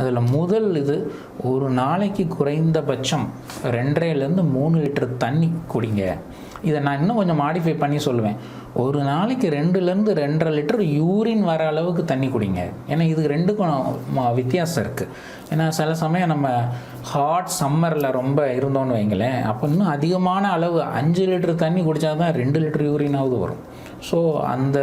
அதில் முதல் இது ஒரு நாளைக்கு குறைந்தபட்சம் ரெண்டரைலேருந்து மூணு லிட்டர் தண்ணி குடிங்க. இதை நான் இன்னும் கொஞ்சம் மாடிஃபை பண்ணி சொல்லுவேன். ஒரு நாளைக்கு ரெண்டுலேருந்து ரெண்டரை லிட்டர் யூரின் வர அளவுக்கு தண்ணி குடிங்க. ஏன்னா இதுக்கு ரெண்டுக்கும் வித்தியாசம் இருக்குது ஏன்னா சில சமயம் நம்ம ஹாட் சம்மரில் ரொம்ப இருந்தோம்னு வைங்களேன் அப்போ இன்னும் அதிகமான அளவு அஞ்சு லிட்டர் தண்ணி குடித்தா தான் ரெண்டு லிட்டர் யூரினாவது வரும். ஸோ அந்த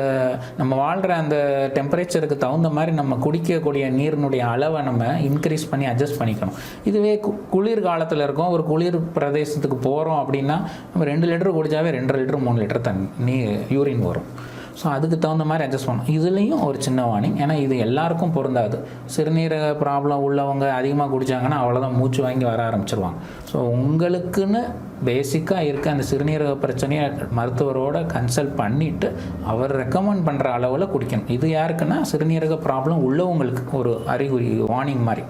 நம்ம வாழ்கிற அந்த டெம்பரேச்சருக்கு தகுந்த மாதிரி நம்ம குடிக்கக்கூடிய நீரினுடைய அளவை நம்ம இன்க்ரீஸ் பண்ணி அட்ஜஸ்ட் பண்ணிக்கணும். இதுவே கு- குளிர் காலத்தில் இருக்கோம் ஒரு குளிர் பிரதேசத்துக்கு போகிறோம் அப்படின்னா நம்ம ரெண்டு லிட்டர் குடித்தாவே ரெண்டு லிட்டர் மூணு லிட்டர் தண்ணி யூரின் வரும். ஸோ அதுக்கு தகுந்த மாதிரி அட்ஜஸ்ட் பண்ணணும். இதுலேயும் ஒரு சின்ன வார்னிங் ஏன்னா இது எல்லாருக்கும் பொருந்தாது. சிறுநீரக ப்ராப்ளம் உள்ளவங்க அதிகமாக குடித்தாங்கன்னா அவ்வளோதான் மூச்சு வாங்கி வர ஆரம்பிச்சிருவாங்க. ஸோ உங்களுக்குன்னு பேசிக்காக இருக்க அந்த சிறுநீரக பிரச்சனையை மருத்துவரோட கன்சல்ட் பண்ணிவிட்டு அவர் ரெக்கமெண்ட் பண்ணுற அளவில் குடிக்கணும். இது யாருக்குன்னா சிறுநீரக ப்ராப்ளம் உள்ளவங்களுக்கு ஒரு அறிகுறி வார்னிங் மாதிரி.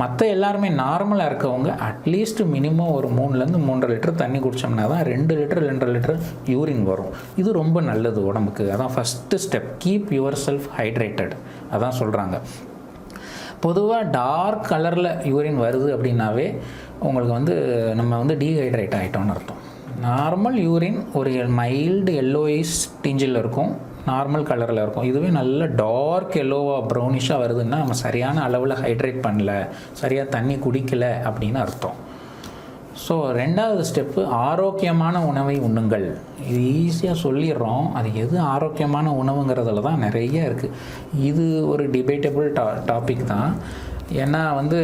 மற்ற எல்லாருமே நார்மலாக இருக்கவங்க அட்லீஸ்ட் மினிமம் ஒரு மூணுலேருந்து மூன்றரை லிட்டர் தண்ணி குடித்தோம்னா தான் ரெண்டு லிட்டர் ரெண்டரை லிட்டர் யூரின் வரும். இது ரொம்ப நல்லது உடம்புக்கு. அதான் first step keep yourself hydrated அதான் சொல்கிறாங்க பொதுவாக டார்க் கலரில் யூரின் வருது அப்படின்னாவே உங்களுக்கு வந்து நம்ம வந்து டீஹைட்ரேட் ஆகிட்டோம்னு அர்த்தம். நார்மல் யூரின் ஒரு மைல்டு எல்லோயிஸ் டிஞ்சில் இருக்கும். நார்மல் கலரில் இருக்கும். இதுவே நல்ல டார்க் எல்லோவாக ப்ரௌனிஷாக வருதுன்னா நம்ம சரியான அளவில் ஹைட்ரேட் பண்ணல சரியாக தண்ணி குடிக்கலை அப்படின்னு அர்த்தம். ஸோ ரெண்டாவது ஸ்டெப்பு ஆரோக்கியமான உணவை உண்ணுங்கள். இது ஈஸியாக சொல்லிடுறோம். அது எது ஆரோக்கியமான உணவுங்கிறதுல தான் நிறைய இருக்குது இது ஒரு டிபேட்டபிள் டா டாபிக் தான். ஏன்னா வந்து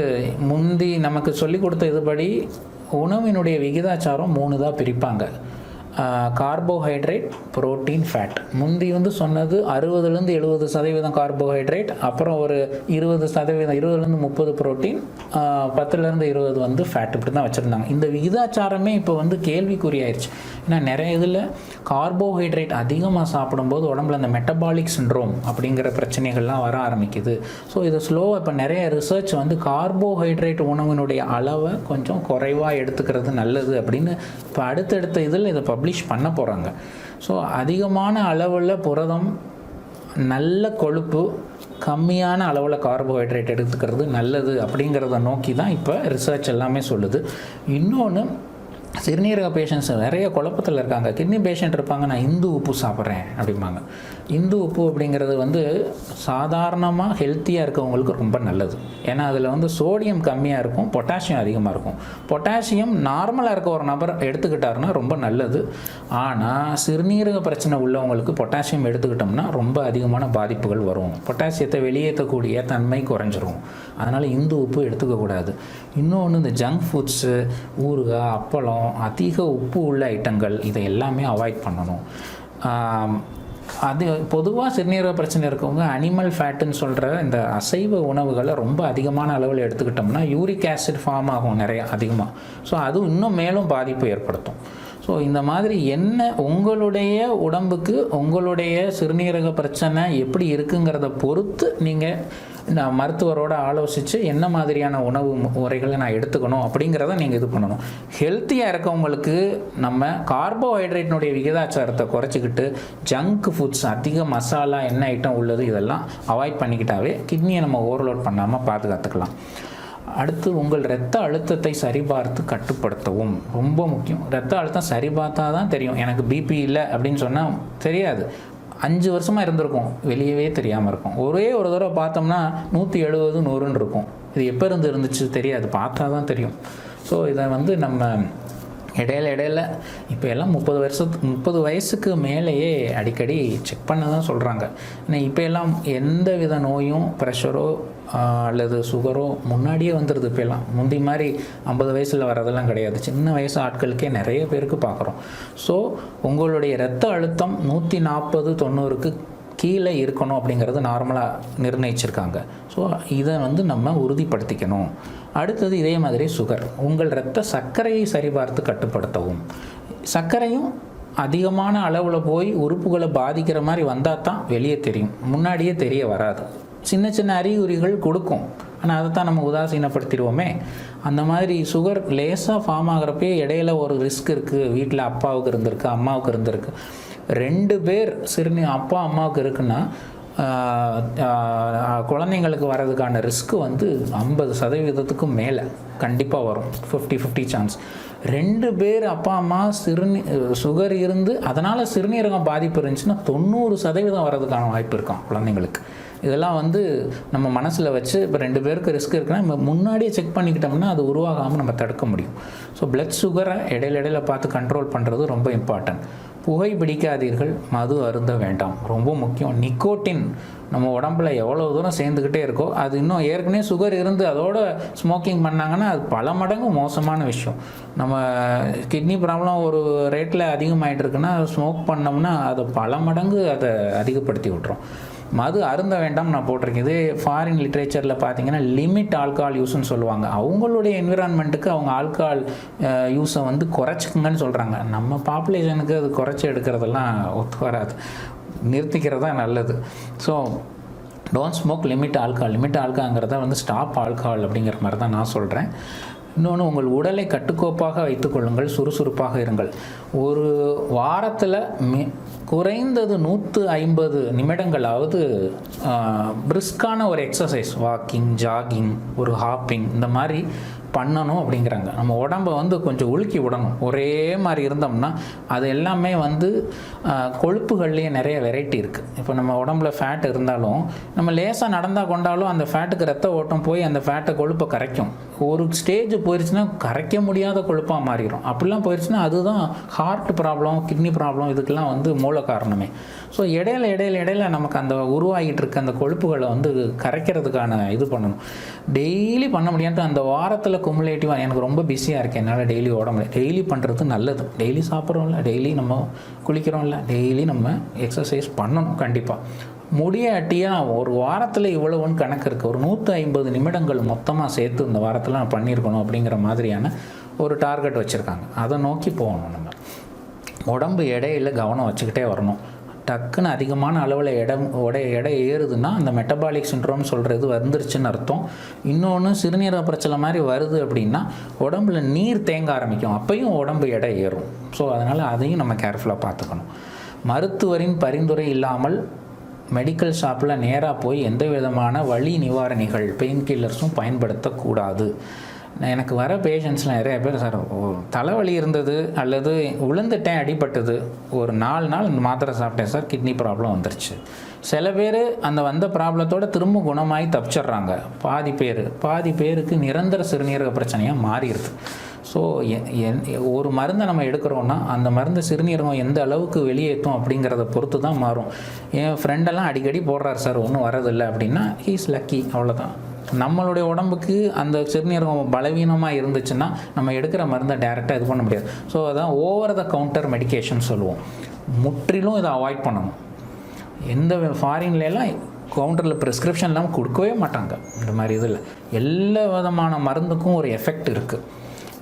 முந்தி நமக்கு சொல்லி கொடுத்த இதுபடி உணவினுடைய விகிதாச்சாரம் மூணு தான் பிரிப்பாங்க. கார்போஹைட்ரேட் புரோட்டீன் ஃபேட் முந்தி வந்து சொன்னது அறுபதுலேருந்து எழுபது சதவீதம் கார்போஹைட்ரேட் அப்புறம் ஒரு இருபது சதவீதம் இருபதுலேருந்து முப்பது புரோட்டீன் பத்துலேருந்து இருபது வந்து ஃபேட் இப்படி தான் வச்சுருந்தாங்க. இந்த விகிதாச்சாரமே இப்போ வந்து கேள்விக்குறியாயிருச்சு. ஏன்னா நிறைய இதில் கார்போஹைட்ரேட் அதிகமாக சாப்பிடும்போது உடம்புல அந்த மெட்டபாலிக் சின்ரோம் அப்படிங்கிற பிரச்சனைகள்லாம் வர ஆரம்பிக்குது. ஸோ இதை ஸ்லோவாக இப்போ நிறைய ரிசர்ச் வந்து கார்போஹைட்ரேட் உணவினுடைய அளவை கொஞ்சம் குறைவாக எடுத்துக்கிறது நல்லது அப்படின்னு இப்போ அடுத்தடுத்த இதில் இதை பப்ளிஷ் பண்ண போகிறாங்க ஸோ அதிகமான அளவில் புரதம் நல்ல கொழுப்பு கம்மியான அளவில் கார்போஹைட்ரேட் எடுத்துக்கிறது நல்லது அப்படிங்கிறத நோக்கி தான் இப்போ ரிசர்ச் எல்லாமே சொல்லுது. இன்னொன்று சிறுநீரக பேஷண்ட்ஸ் நிறைய குழப்பத்தில் இருக்காங்க. கிட்னி பேஷண்ட் இருப்பாங்க நான் இந்து உப்பு சாப்பிட்றேன் அப்படிம்பாங்க. இந்து உப்பு அப்படிங்கிறது வந்து சாதாரணமாக ஹெல்த்தியாக இருக்கவங்களுக்கு ரொம்ப நல்லது. ஏன்னா அதில் வந்து சோடியம் கம்மியாக இருக்கும் பொட்டாசியம் அதிகமாக இருக்கும். பொட்டாசியம் நார்மலாக இருக்க ஒரு நபர் எடுத்துக்கிட்டாருன்னா ரொம்ப நல்லது. ஆனால் சிறுநீரக பிரச்சனை உள்ளவங்களுக்கு பொட்டாசியம் எடுத்துக்கிட்டோம்னா ரொம்ப அதிகமான பாதிப்புகள் வரும். பொட்டாசியத்தை வெளியேற்றக்கூடிய தன்மை குறைஞ்சிரும். அதனால் இந்து உப்பு எடுத்துக்கக்கூடாது இன்னொன்று இந்த ஜங்க் ஃபுட்ஸு ஊறுகாய் அப்பளம் அதிக உப்பு உள்ள ஐட்டங்கள் இதை எல்லாமே அவாய்ட் பண்ணணும். அது பொதுவாக சிறுநீரக பிரச்சனை இருக்கவங்க அனிமல் ஃபேட்டுன்னு சொல்கிற இந்த அசைவ உணவுகளை ரொம்ப அதிகமான அளவில் எடுத்துக்கிட்டோம்னா யூரிக் ஆசிட் ஃபார்ம் ஆகும் நிறையா அதிகமாக ஸோ அது இன்னும் மேலும் பாதிப்பு ஏற்படுத்தும். ஸோ இந்த மாதிரி என்ன உங்களுடைய உடம்புக்கு உங்களுடைய சிறுநீரக பிரச்சனை எப்படி இருக்குங்கிறத பொறுத்து நீங்கள் இந்த மருத்துவரோட ஆலோசித்து என்ன மாதிரியான உணவு முறைகளை நான் எடுத்துக்கணும் அப்படிங்கிறத நீங்கள் இது பண்ணணும். ஹெல்த்தியாக இருக்கவங்களுக்கு நம்ம கார்போஹைட்ரேட்னுடைய விகிதாச்சாரத்தை குறைச்சிக்கிட்டு ஜங்க் ஃபுட்ஸ் அதிக மசாலா என்ன ஐட்டம் உள்ளது இதெல்லாம் அவாய்ட் பண்ணிக்கிட்டாவே கிட்னியை நம்ம ஓவர்லோட் பண்ணாமல் பாதுகாத்துக்கலாம். அடுத்து உங்கள் இரத்த அழுத்தத்தை சரிபார்த்து கட்டுப்படுத்தவும். ரொம்ப முக்கியம். இரத்த அழுத்தம் சரிபார்த்தா தான் தெரியும். எனக்கு பிபி இல்லை அப்படின்னு சொன்னால் தெரியாது. அஞ்சு வருஷமாக இருந்திருக்கும். வெளியவே தெரியாமல் இருக்கும். ஒரே ஒரு தடவை பார்த்தோம்னா நூற்றி எழுபது நூறுன்னு இருக்கும். இது எப்போ இருந்து இருந்துச்சு தெரியாது. பார்த்தா தான் தெரியும். ஸோ இதை வந்து நம்ம இடையில இடையில. இப்போ எல்லாம் முப்பது வருஷத்துக்கு முப்பது வயசுக்கு மேலேயே அடிக்கடி செக் பண்ண தான் சொல்கிறாங்க ஏன்னா இப்போ எல்லாம் எந்த வித நோயும் ப்ரெஷரோ அல்லது சுகரோ முன்னாடியே வந்துடுது இப்போ எல்லாம். முந்தி மாதிரி ஐம்பது வயசில் வரதெல்லாம் கிடையாது. சின்ன வயசு ஆட்களுக்கே நிறைய பேருக்கு பார்க்குறோம் ஸோ உங்களுடைய இரத்த அழுத்தம் நூற்றி நாற்பது தொண்ணூறுக்கு கீழே இருக்கணும் அப்படிங்கிறது நார்மலாக நிர்ணயிச்சிருக்காங்க. ஸோ இதை வந்து நம்ம உறுதிப்படுத்திக்கணும். அடுத்தது இதே மாதிரி சுகர். உங்கள் இரத்த சர்க்கரையை சரிபார்த்து கட்டுப்படுத்தவும். சர்க்கரையும் அதிகமான அளவில் போய் உறுப்புகளை பாதிக்கிற மாதிரி வந்தால் தான் வெளியே தெரியும். முன்னாடியே தெரிய வராது. சின்ன சின்ன அறிகுறிகள் கொடுக்கும். ஆனால் அதை தான் நம்ம உதாசீனப்படுத்திடுவோமே. அந்த மாதிரி சுகர் லேசாக ஃபார்ம் ஆகிறப்பே இடையில ஒரு ரிஸ்க் இருக்குது வீட்டில் அப்பாவுக்கு இருந்திருக்கு அம்மாவுக்கு இருந்திருக்கு. ரெண்டு பேர் சிறுநீ அப்பா அம்மாவுக்கு இருக்குன்னா குழந்தைங்களுக்கு வர்றதுக்கான ரிஸ்க்கு வந்து ஐம்பது சதவீதத்துக்கும் மேலே கண்டிப்பாக வரும். ஃபிஃப்டி ஃபிஃப்டி சான்ஸ் ரெண்டு பேர் அப்பா அம்மா சிறுநீ சுகர் இருந்து அதனால் சிறுநீரகம் பாதிப்பு இருந்துச்சுன்னா தொண்ணூறு சதவீதம் வர்றதுக்கான வாய்ப்பு இருக்கும் குழந்தைங்களுக்கு. இதெல்லாம் வந்து நம்ம மனசில் வச்சு இப்போ ரெண்டு பேருக்கு ரிஸ்க் இருக்குன்னா நம்ம முன்னாடியே செக் பண்ணிக்கிட்டோம்னா அது உருவாகாமல் நம்ம தடுக்க முடியும். ஸோ பிளட் சுகரை இடையில இடையில பார்த்து கண்ட்ரோல் பண்ணுறது ரொம்ப இம்பார்ட்டன்ட் புகை பிடிக்காதீர்கள். மது அருந்த வேண்டாம். ரொம்ப முக்கியம். நிக்கோட்டின் நம்ம உடம்புல எவ்வளோ தூரம் சேர்ந்துக்கிட்டே இருக்கோ அது இன்னும் ஏற்கனவே சுகர் இருந்து அதோட ஸ்மோக்கிங் பண்ணாங்கன்னா அது பல மடங்கு மோசமான விஷயம். நம்ம கிட்னி ப்ராப்ளம் ஒரு ரேட்டில் அதிகமாகிட்டு இருக்குன்னா ஸ்மோக் பண்ணோம்னா அதை பல மடங்கு அதை அதிகப்படுத்தி விட்டுரும். மது அருந்த வேண்டாம் நான் போட்டிருக்கேன். இது ஃபாரின் லிட்ரேச்சரில் பார்த்தீங்கன்னா லிமிட் ஆல்கஹால் யூஸ்னு சொல்லுவாங்க. அவங்களுடைய என்விரான்மெண்ட்டுக்கு அவங்க ஆல்கஹால் யூஸை வந்து குறைச்சிக்குங்கன்னு சொல்கிறாங்க நம்ம பாப்புலேஷனுக்கு அது குறைச்சி எடுக்கிறதெல்லாம் ஒத்து வராது. நிறுத்திக்கிறது தான் நல்லது. So don't smoke limit alcohol limit ஆல்கஹாங்கிறத வந்து ஸ்டாப் ஆல்கஹால் அப்படிங்கிற மாதிரி தான் நான் சொல்கிறேன் இன்னொன்று உங்கள் உடலை கட்டுக்கோப்பாக வைத்துக்கொள்ளுங்கள் சுறுசுறுப்பாக இருங்கள். ஒரு வாரத்தில் மி குறைந்தது நூற்று ஐம்பது நிமிடங்களாவது பிரிஸ்கான ஒரு எக்ஸசைஸ் வாக்கிங் ஜாகிங் ஒரு ஹாப்பிங் இந்த மாதிரி பண்ணணும் அப்படிங்கிறாங்க. நம்ம உடம்ப வந்து கொஞ்சம் உலுக்கி விடணும். ஒரே மாதிரி இருந்தோம்னா அது எல்லாமே வந்து கொழுப்புகள்லேயே நிறைய வெரைட்டி இருக்குது இப்போ நம்ம உடம்புல ஃபேட் இருந்தாலும் நம்ம லேசாக நடந்தால் கொண்டாலும் அந்த ஃபேட்டுக்கு ரத்த ஓட்டம் போய் அந்த ஃபேட்டை கொழுப்பை கரைக்கும். ஒரு ஸ்டேஜ் போயிடுச்சுன்னா கரைக்க முடியாத கொழுப்பாக மாறிடும் அப்படிலாம் போயிடுச்சுன்னா அதுதான் ஹார்ட் ப்ராப்ளம் கிட்னி ப்ராப்ளம் இதுக்கெல்லாம் வந்து மூல காரணமே. ஸோ இடையில இடையில இடையில நமக்கு அந்த உருவாகிட்டு இருக்க அந்த கொழுப்புகளை வந்து கரைக்கிறதுக்கான இது பண்ணணும். டெய்லி பண்ண முடியாது அந்த வாரத்தில் குமுலேட்டிவாக எனக்கு ரொம்ப பிஸியாக இருக்கேன். என்னால் டெய்லி ஓட முடியாது டெய்லி பண்ணுறது நல்லது. டெய்லி சாப்பிட்றோம்ல. டெய்லி நம்ம குளிக்கிறோம்ல. டெய்லி நம்ம எக்ஸசைஸ் பண்ணணும் கண்டிப்பாக முடியாட்டியாக ஒரு வாரத்தில் இவ்வளவுன்னு கணக்கு இருக்குது ஒரு நூற்றி ஐம்பது நிமிடங்கள் மொத்தமாக சேர்த்து இந்த வாரத்தில் நான் பண்ணியிருக்கணும் அப்படிங்கிற மாதிரியான ஒரு டார்கெட் வச்சுருக்காங்க. அதை நோக்கி போகணும் நம்ம. உடம்பு எடையில் கவனம் வச்சுக்கிட்டே வரணும். டக்குன்னு அதிகமான அளவில் இடம் உடைய எடை ஏறுதுன்னா அந்த மெட்டபாலிக் சின்ட்ரோம் சொல்கிறது வந்துருச்சுன்னு அர்த்தம். இன்னொன்று சிறுநீரக பிரச்சனை மாதிரி வருது அப்படின்னா உடம்புல நீர் தேங்க ஆரம்பிக்கும். அப்பையும் உடம்பு எடை ஏறும். ஸோ அதனால் அதையும் நம்ம கேர்ஃபுல்லாக பார்த்துக்கணும். மருத்துவரின் பரிந்துரை இல்லாமல் மெடிக்கல் ஷாப்பில் நேராக போய் எந்த விதமான வலி நிவாரணிகள் பெயின் கில்லர்ஸும் பயன்படுத்தக்கூடாது. நான் எனக்கு வர பேஷண்ட்ஸ்லாம் நிறைய பேர் சார் தலைவலி இருந்தது அல்லது உளுந்துட்டேன் அடிபட்டது. ஒரு நாலு நாள் இந்த மாத்திரை சாப்பிட்டேன் சார் கிட்னி ப்ராப்ளம் வந்துருச்சு. சில பேர் அந்த வந்த ப்ராப்ளத்தோடு திரும்ப குணமாகி தப்பிச்சிட்றாங்க. பாதி பேர் பாதி பேருக்கு நிரந்தர சிறுநீரக பிரச்சனையாக மாறிடுது. ஸோ ஒரு மருந்தை நம்ம எடுக்கிறோன்னா அந்த மருந்து சிறுநீரகம் எந்த அளவுக்கு வெளியேற்றும் அப்படிங்கிறத பொறுத்து தான் மாறும். என் ஃப்ரெண்டெல்லாம் அடிக்கடி போடுறாரு சார் ஒன்றும் வரதில்லை அப்படின்னா ஹீஸ் லக்கி அவ்வளோதான் நம்மளுடைய உடம்புக்கு அந்த சிறுநீரகம் பலவீனமாக இருந்துச்சுன்னா நம்ம எடுக்கிற மருந்தை டேரெக்டாக இது பண்ண முடியாது. ஸோ அதான் ஓவர் த கவுண்டர் மெடிக்கேஷன் சொல்லுவோம். முற்றிலும் இதை அவாய்ட் பண்ணணும். எந்த ஃபாரின்லலாம் கவுண்டரில் ப்ரிஸ்கிரிப்ஷன் இல்லாமல் கொடுக்கவே மாட்டாங்க. இந்த மாதிரி இதில் எல்லா விதமான மருந்துக்கும் ஒரு எஃபெக்ட் இருக்குது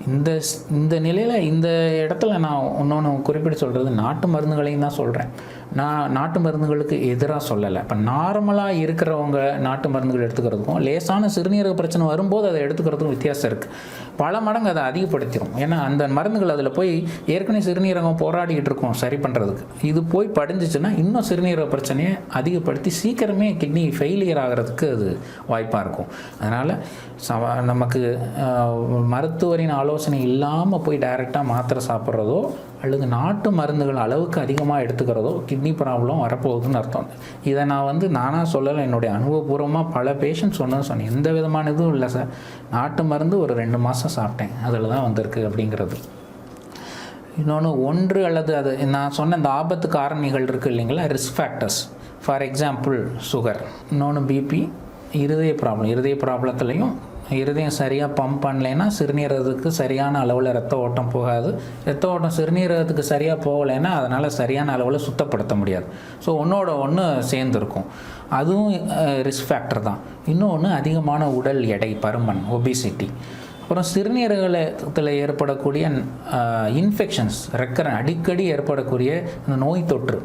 இந்த ஸ்- இந்த நிலையில் இந்த இடத்துல நான் இன்னொன்று குறிப்பிட்டு சொல்கிறது நாட்டு மருந்துகளையும் தான் சொல்கிறேன் நான் நாட்டு மருந்துகளுக்கு எதிராக சொல்லலை. இப்போ நார்மலாக இருக்கிறவங்க நாட்டு மருந்துகள் எடுத்துக்கிறதுக்கும் லேசான சிறுநீரக பிரச்சனை வரும்போது அதை எடுத்துக்கிறதுக்கும் வித்தியாசம் இருக்குது பல மடங்கு அதை அதிகப்படுத்திடும் ஏன்னா அந்த மருந்துகள் அதில் போய் ஏற்கனவே சிறுநீரகம் போராடிக்கிட்டு இருக்கோம் சரி பண்ணுறதுக்கு இது போய் படிஞ்சிச்சுன்னா இன்னும் சிறுநீரக பிரச்சனையை அதிகப்படுத்தி சீக்கிரமே கிட்னி ஃபெயிலியர் ஆகிறதுக்கு அது வாய்ப்பாக இருக்கும். அதனால் சவ நமக்கு மருத்துவரின் ஆலோசனை இல்லாமல் போய் டைரெக்டாக மாத்திரை சாப்பிட்றதோ அல்லது நாட்டு மருந்துகள் அளவுக்கு அதிகமாக எடுத்துக்கிறதோ கிட்னி ப்ராப்ளம் வரப்போகுதுன்னு அர்த்தம். இதை நான் வந்து நானாக சொல்லலை என்னுடைய அனுபவபூர்வமாக பல பேஷண்ட் சொன்னது சொன்னேன். எந்த விதமான இதுவும் இல்லை சார் நாட்டு மருந்து ஒரு ரெண்டு மாதம் சாப்பிட்டேன். அதில் தான் வந்திருக்கு அப்படிங்கிறது. இன்னொன்று ஒன்று அல்லது அது நான் சொன்ன இந்த ஆபத்து காரணிகள் இருக்குது இல்லைங்களா? Risk factors for example sugar இன்னொன்று பிபி இருதய ப்ராப்ளம் இருதய ப்ராப்ளத்துலேயும் இருதயம் சரியாக பம்ப் பண்ணலைன்னா சிறுநீரகத்துக்கு சரியான அளவில் ரத்த ஓட்டம் போகாது. ரத்த ஓட்டம் சிறுநீரகத்துக்கு சரியாக போகலைன்னா அதனால் சரியான அளவில் சுத்தப்படுத்த முடியாது. ஸோ ஒன்றோட ஒன்று சேர்ந்துருக்கும். அதுவும் ரிஸ்க் ஃபேக்டர் தான். இன்னொன்று அதிகமான உடல் எடை பருமன் ஒபிசிட்டி அப்புறம் சிறுநீரகத்தில் ஏற்படக்கூடிய இன்ஃபெக்ஷன்ஸ் ரெக்கரன் அடிக்கடி ஏற்படக்கூடிய அந்த நோய் தொற்று.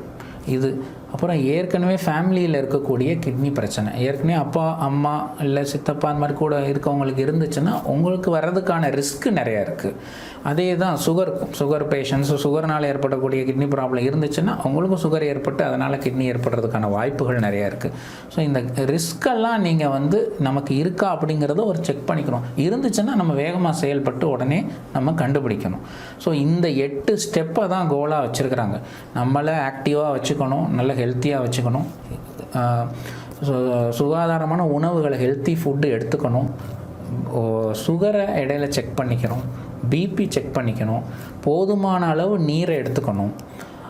இது அப்புறம் ஏற்கனவே ஃபேமிலியில் இருக்கக்கூடிய கிட்னி பிரச்சனை. ஏற்கனவே அப்பா அம்மா இல்லை சித்தப்பா அந்த மாதிரி கூட இருக்கவங்களுக்கு இருந்துச்சுன்னா உங்களுக்கு வர்றதுக்கான ரிஸ்க்கு நிறையா இருக்குது அதே தான் சுகர் சுகர் பேஷண்ட்ஸ் சுகர்னால் ஏற்படக்கூடிய கிட்னி ப்ராப்ளம் இருந்துச்சுன்னா அவங்களுக்கும் சுகர் ஏற்பட்டு அதனால் கிட்னி ஏற்படுறதுக்கான வாய்ப்புகள் நிறையா இருக்குது ஸோ இந்த ரிஸ்கெல்லாம் நீங்கள் வந்து நமக்கு இருக்கா அப்படிங்கிறத ஒரு செக் பண்ணிக்கணும். இருந்துச்சுன்னா நம்ம வேகமாக செயல்பட்டு உடனே நம்ம கண்டுபிடிக்கணும். ஸோ இந்த எட்டு ஸ்டெப்பை தான் கோலாக வச்சுருக்குறாங்க. நம்மளை ஆக்டிவாக வச்சுக்கணும். நல்ல ஹெல்த்தியாக வச்சுக்கணும். சு- சுகாதாரமான உணவுகளை ஹெல்த்தி ஃபுட்டு எடுத்துக்கணும். சுகரை இடையில செக் பண்ணிக்கணும். பிபி செக் பண்ணிக்கணும். போதுமான அளவு நீரை எடுத்துக்கணும்.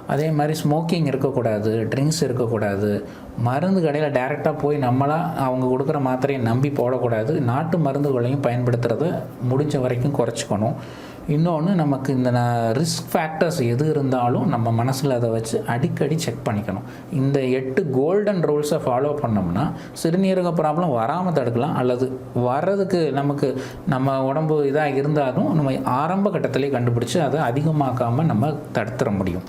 அதே மாதிரி ஸ்மோக்கிங் இருக்கக்கூடாது ட்ரிங்க்ஸ் இருக்கக்கூடாது மருந்து கடையில் டைரெக்டாக போய் நம்மளாக அவங்க கொடுக்குற மாத்திரையை நம்பி போடக்கூடாது. நாட்டு மருந்துகளையும் பயன்படுத்துகிறத முடிஞ்ச வரைக்கும் குறைச்சிக்கணும். இன்னொன்று நமக்கு இந்த ரிஸ்க் ஃபேக்டர்ஸ் எது இருந்தாலும் நம்ம மனசில் அதை வச்சு அடிக்கடி செக் பண்ணிக்கணும். இந்த எட்டு கோல்டன் ரூல்ஸை ஃபாலோ பண்ணோம்னா சிறுநீரக ப்ராப்ளம் வராமல் தடுக்கலாம். அல்லது வர்றதுக்கு நமக்கு நம்ம உடம்பு இதாக இருந்தாலும் நம்ம ஆரம்ப கட்டத்திலே கண்டுபிடிச்சி அதை அதிகமாக்காமல் நம்ம தடுத்துட முடியும்.